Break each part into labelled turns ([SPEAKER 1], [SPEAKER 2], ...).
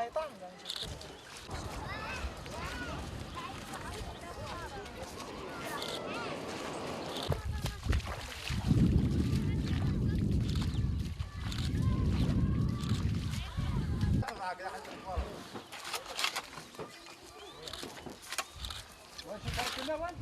[SPEAKER 1] 太大了。
[SPEAKER 2] 还挺好了，我去，他去那玩。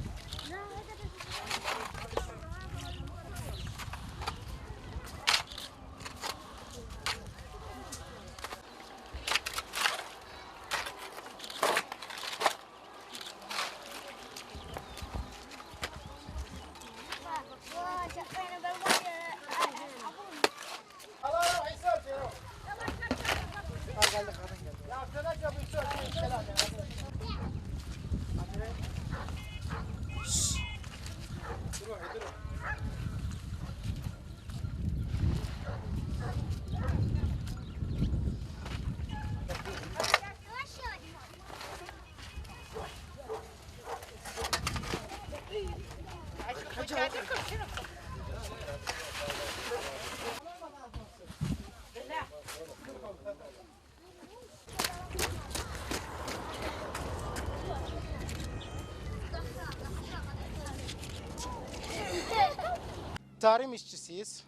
[SPEAKER 2] Tarım işçisiyiz.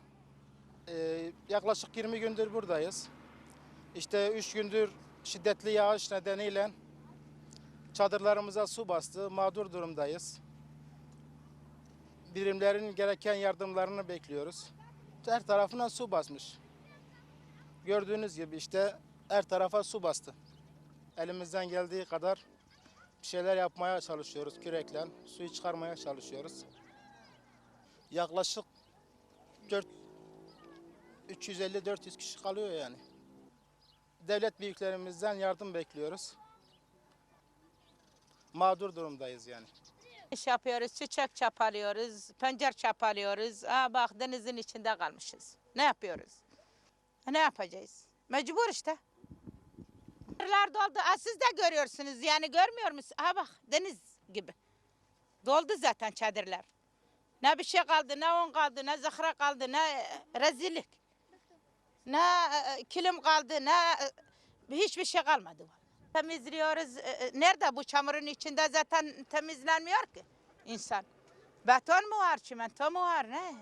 [SPEAKER 2] Ee, yaklaşık 20 gündür buradayız. İşte 3 gündür şiddetli yağış nedeniyle çadırlarımıza su bastı. Mağdur durumdayız. Birimlerin gereken yardımlarını bekliyoruz. Her tarafına su basmış. Gördüğünüz gibi işte her tarafa su bastı. Elimizden geldiği kadar bir şeyler yapmaya çalışıyoruz kürekle. Suyu çıkarmaya çalışıyoruz. Yaklaşık 4 350-400 kişi kalıyor yani. Devlet büyüklerimizden yardım bekliyoruz. Mağdur durumdayız yani.
[SPEAKER 3] İş yapıyoruz, çiçek çapalıyoruz, pencere çapalıyoruz. Aa bak denizin içinde kalmışız. Ne yapıyoruz? Ne yapacağız? Mecbur işte. Yerler doldu. Aa, siz de görüyorsunuz yani görmüyor musunuz? Aa bak deniz gibi. Doldu zaten çadırlar. Ne bir şey kaldı, ne un kaldı, ne zahra kaldı, ne e, rezillik. Ne e, kilim kaldı, ne e, hiçbir şey kalmadı. Temizliyoruz. E, e, Nerede bu çamurun içinde zaten temizlenmiyor ki insan. Beton mu var, çimento mu var ne?